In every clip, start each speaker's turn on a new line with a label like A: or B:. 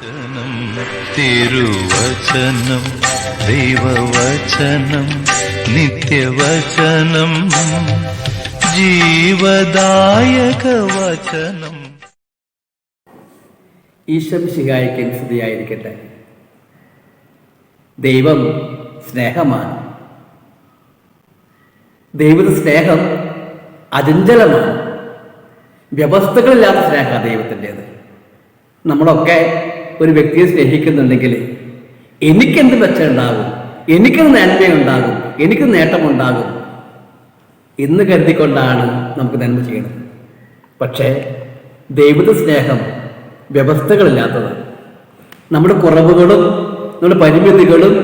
A: വചനം തിരുവചനം ദൈവവചനം നിത്യവചനം ജീവദായക വചനം
B: ഈശ്വംശികായ്ക്ക് സ്തുതിയായിരിക്കട്ടെ. ദൈവം സ്നേഹമാണ്. ദൈവത്തിന്റെ സ്നേഹം അചഞ്ചലമാണ്. വ്യവസ്ഥകളില്ലാത്ത സ്നേഹമാണ് ദൈവത്തിന്റെത്. നമ്മളൊക്കെ ഒരു വ്യക്തിയെ സ്നേഹിക്കുന്നുണ്ടെങ്കിൽ എനിക്കെന്ത് മെച്ചമുണ്ടാകും? എനിക്കെന്ത് നന്മയുണ്ടാകും. എനിക്ക് നേട്ടമുണ്ടാകും. എന്ന് കരുതിക്കൊണ്ടാണ് നമുക്ക് നന്മ ചെയ്യണം പക്ഷേ ദൈവത സ്നേഹം വ്യവസ്ഥകളില്ലാത്തത് നമ്മുടെ കുറവുകളും നമ്മുടെ പരിമിതികളും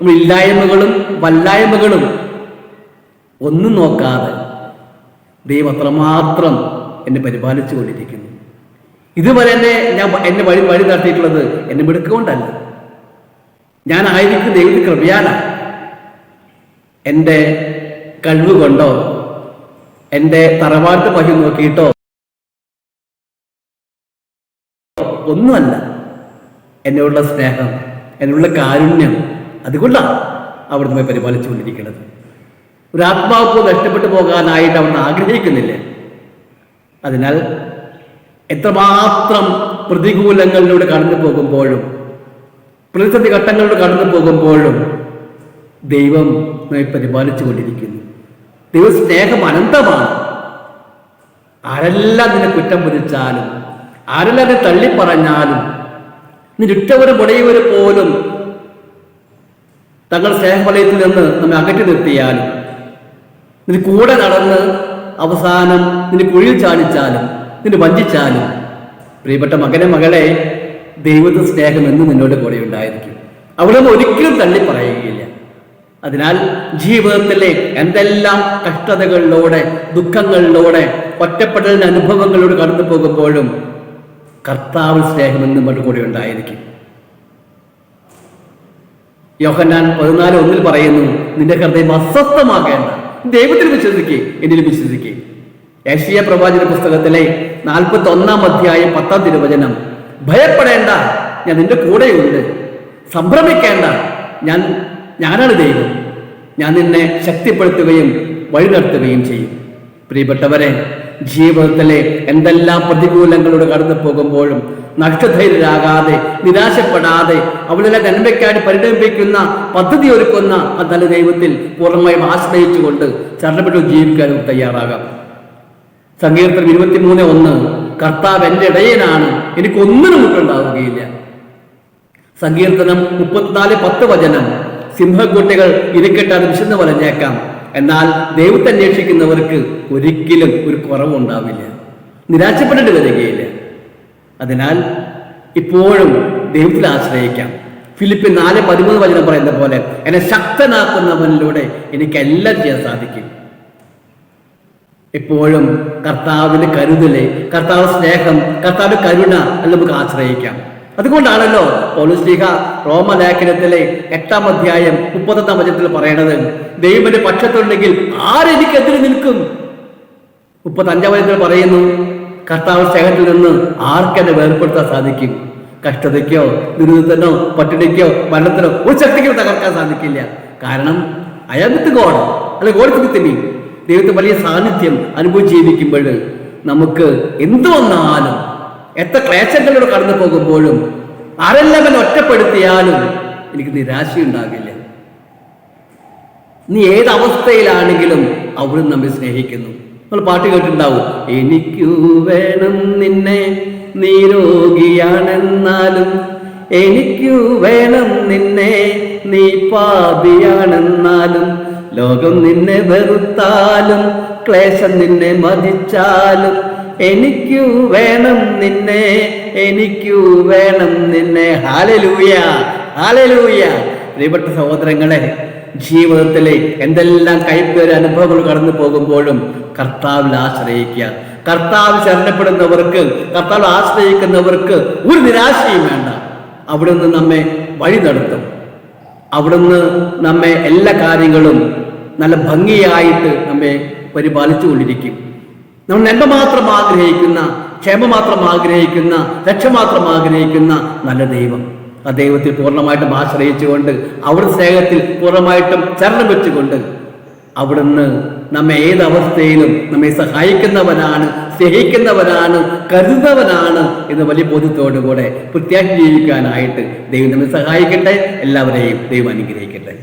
B: നമ്മുടെ ഇല്ലായ്മകളും വല്ലായ്മകളും ഒന്നും നോക്കാതെ ദൈവം അത്രമാത്രം എന്നെ പരിപാലിച്ചു കൊണ്ടിരിക്കുന്നു ഇതുവരെ എന്നെ ഞാൻ എന്നെ വഴി വഴി നടത്തിയിട്ടുള്ളത് എന്നെ മിടുക്കൊണ്ടല്ല ഞാൻ ആയിരിക്കും ദൈവത്തിൽ കൃപയാലാണ് എന്റെ കഴിവ് കൊണ്ടോ എന്റെ തറവാട്ട് പഹി നോക്കിയിട്ടോ ഒന്നുമല്ല. എന്നോടുള്ള സ്നേഹം എന്നോടുള്ള കാരുണ്യം അതുകൊണ്ടാണ് അവിടുന്ന് പരിപാലിച്ചുകൊണ്ടിരിക്കുന്നത്. ഒരു ആത്മാവ് നഷ്ടപ്പെട്ടു പോകാനായിട്ട് അവിടുന്ന് ആഗ്രഹിക്കുന്നില്ല? അതിനാൽ എത്രമാത്രം പ്രതികൂലങ്ങളിലൂടെ കടന്നു പോകുമ്പോഴും പ്രതിസന്ധി ഘട്ടങ്ങളിലൂടെ കടന്നു പോകുമ്പോഴും ദൈവം നമ്മെ പരിപാലിച്ചു കൊണ്ടിരിക്കുന്നു ദൈവ സ്നേഹം അനന്തമാണ്. ആരെല്ലാം നിന്നെ കുറ്റം വിധിച്ചാലും ആരെല്ലാം നിന്നെ തള്ളിപ്പറഞ്ഞാലും നിരുറ്റവരും മുടയവര് പോലും തങ്ങൾ സ്നേഹവലയത്തിൽ നിന്ന് നമ്മെ അകറ്റി നിർത്തിയാലും നിന്റെ കൂടെ നടന്ന് അവസാനം നിന്റെ കുഴിയിൽ ചാടിച്ചാലും നിന്നെ വഞ്ചിച്ചാലും പ്രിയപ്പെട്ട മകനെ മകളെ ദൈവത്തെ സ്നേഹം എന്ന് നിന്നോട് കൂടെ ഉണ്ടായിരിക്കും. അവിടെ ഒരിക്കലും തള്ളി പറയുകയില്ല. അതിനാൽ ജീവിതത്തിലെ എന്തെല്ലാം കഷ്ടതകളിലൂടെ ദുഃഖങ്ങളിലൂടെ ഒറ്റപ്പെടലിന് അനുഭവങ്ങളിലൂടെ കടന്നു പോകുമ്പോഴും കർത്താവ് സ്നേഹം എന്ന് നമ്മുടെ കൂടെ ഉണ്ടായിരിക്കും. യോഹന്നാൻ പതിനാല് ഒന്നിൽ പറയുന്നു നിന്റെ ഹൃദയം അസ്വസ്ഥമാകേണ്ട. ദൈവത്തിൽ വിശ്വസിക്കേ എന്നിൽ വിശ്വസിക്കേ. ഏഷ്യ പ്രവാചന പുസ്തകത്തിലെ നാൽപ്പത്തി ഒന്നാം അധ്യായം പത്താം തിരുവചനം. ഭയപ്പെടേണ്ട ഞാൻ നിന്റെ കൂടെയുണ്ട്. സംഭ്രമിക്കേണ്ട ഞാൻ ഞാനാണ് ദൈവം. ഞാൻ നിന്നെ ശക്തിപ്പെടുത്തുകയും വഴി നടത്തുകയും ചെയ്യും. പ്രിയപ്പെട്ടവരെ ജീവിതത്തിലെ എന്തെല്ലാം പ്രതികൂലങ്ങളോട് കടന്നു പോകുമ്പോഴും നഷ്ടധൈര്യരാകാതെ നിരാശപ്പെടാതെ അവളെ നന്മയ്ക്കായിട്ട് പരിണമിപ്പിക്കുന്ന പദ്ധതി ഒരുക്കുന്ന ആ നല്ല ദൈവത്തിൽ പൂർണമായും ആശ്രയിച്ചുകൊണ്ട് ചരണപ്പെട്ടു ജീവിക്കാനും തയ്യാറാകാം. സങ്കീർത്തനം ഇരുപത്തിമൂന്ന് ഒന്ന് കർത്താവ് എന്റെ ഇടയനാണ് എനിക്കൊന്നിനും മുട്ടുണ്ടാവുകയില്ല. സങ്കീർത്തനം മുപ്പത്തിനാല് പത്ത് വചനം സിംഹക്കുട്ടികൾ ഇരിക്കെട്ടാതെ വിശന്ന് വലഞ്ഞേക്കാം. എന്നാൽ ദൈവത്തെ അന്വേഷിക്കുന്നവർക്ക് ഒരിക്കലും ഒരു കുറവുണ്ടാവില്ല നിരാശപ്പെട്ടിട്ട് വരികയില്ല. അതിനാൽ ഇപ്പോഴും ദൈവത്തിൽ ആശ്രയിക്കാം. ഫിലിപ്പിൻ നാല് പതിമൂന്ന് വചനം പറയുന്ന പോലെ എന്നെ ശക്തനാക്കുന്നവനിലൂടെ എനിക്ക് എല്ലാം ചെയ്യാൻ സാധിക്കും. എപ്പോഴും കർത്താവിന്റെ കരുതൽ കർത്താവ് സ്നേഹം കർത്താവ് കരുണ അത് നമുക്ക് ആശ്രയിക്കാം. അതുകൊണ്ടാണല്ലോ പൗലുസ്ലിഹ റോമലേഖനത്തിലെ എട്ടാം അധ്യായം മുപ്പത്തൊന്നാം വചനത്തിൽ പറയണത് ദൈവന്റെ പക്ഷത്തുണ്ടെങ്കിൽ ആരെനിക്കെതിരെ നിൽക്കും? മുപ്പത്തഞ്ചാം വചനത്തിൽ പറയുന്നു കർത്താവ് സ്നേഹത്തിൽ നിന്ന് ആർക്കെന്നെ വേർപ്പെടുത്താൻ സാധിക്കും? കഷ്ടതയ്ക്കോ ദുരിതത്തിനോ പട്ടിണിക്കോ മരണത്തിനോ ഒരു ശക്തിക്കോ തകർക്കാൻ സാധിക്കില്ല. കാരണം അയാൾക്ക് ഗോഡ് അല്ലെ ഗോഡ് തിമി ദൈവത്തെ വലിയ സാന്നിധ്യം അനുഭവിച്ച് ജീവിക്കുമ്പോൾ നമുക്ക് എന്തു വന്നാലും എത്ര ക്ലേശങ്ങളിലൂടെ കടന്നു പോകുമ്പോഴും ആരെല്ലാം ഒറ്റപ്പെടുത്തിയാലും എനിക്ക് നിരാശയുണ്ടാകില്ല നീ ഏതവസ്ഥയിലാണെങ്കിലും അവിടുന്ന് നമ്മെ സ്നേഹിക്കുന്നു. നമ്മൾ പാട്ട് കേട്ടിട്ടുണ്ടാവും എനിക്കു വേണം നിന്നെ നീ രോഗിയാണെന്നാലും എനിക്കു വേണം നിന്നെ നീ പാപിയാണെന്നാലും ലോകം നിന്നെ വെറുത്താലും ക്ലേശം നിന്നെ മതിച്ചാലും എനിക്കു വേണം നിന്നെ എനിക്കു വേണം നിന്നെ. ഹാലലൂയ ഹാലലൂയ പ്രിയപ്പെട്ട സഹോദരങ്ങളെ ജീവിതത്തിലെ എന്തെല്ലാം കൈപ്പേര് അനുഭവങ്ങൾ കടന്നു പോകുമ്പോഴും കർത്താവിൽ ആശ്രയിക്കുക. കർത്താവ് ശരണപ്പെടുന്നവർക്ക് കർത്താവ് ആശ്രയിക്കുന്നവർക്ക് ഒരു നിരാശയും വേണ്ട. അവിടെ നിന്ന് നമ്മെ വഴി നടത്തും. അവിടുന്ന് നമ്മെ എല്ലാ കാര്യങ്ങളും നല്ല ഭംഗിയായിട്ട് നമ്മെ പരിപാലിച്ചുകൊണ്ടിരിക്കും. നമ്മൾ നന്മ മാത്രം ആഗ്രഹിക്കുന്ന ക്ഷേമം മാത്രം ആഗ്രഹിക്കുന്ന രക്ഷ മാത്രം ആഗ്രഹിക്കുന്ന നല്ല ദൈവം. ആ ദൈവത്തിൽ പൂർണമായിട്ടും ആശ്രയിച്ചുകൊണ്ട് അവിടുത്തെ സ്നേഹത്തിൽ പൂർണമായിട്ടും ചരണം വെച്ചുകൊണ്ട് അവിടുന്ന് നമ്മെ ഏത് അവസ്ഥയിലും നമ്മെ സഹായിക്കുന്നവനാണ് സ്നേഹിക്കുന്നവനാണ് കരുതുന്നവനാണ് എന്ന വലിയ ബോധ്യത്തോടുകൂടെ പ്രത്യാശ ജീവിക്കാനായിട്ട് ദൈവം നമ്മെ സഹായിക്കട്ടെ. എല്ലാവരെയും ദൈവം അനുഗ്രഹിക്കട്ടെ.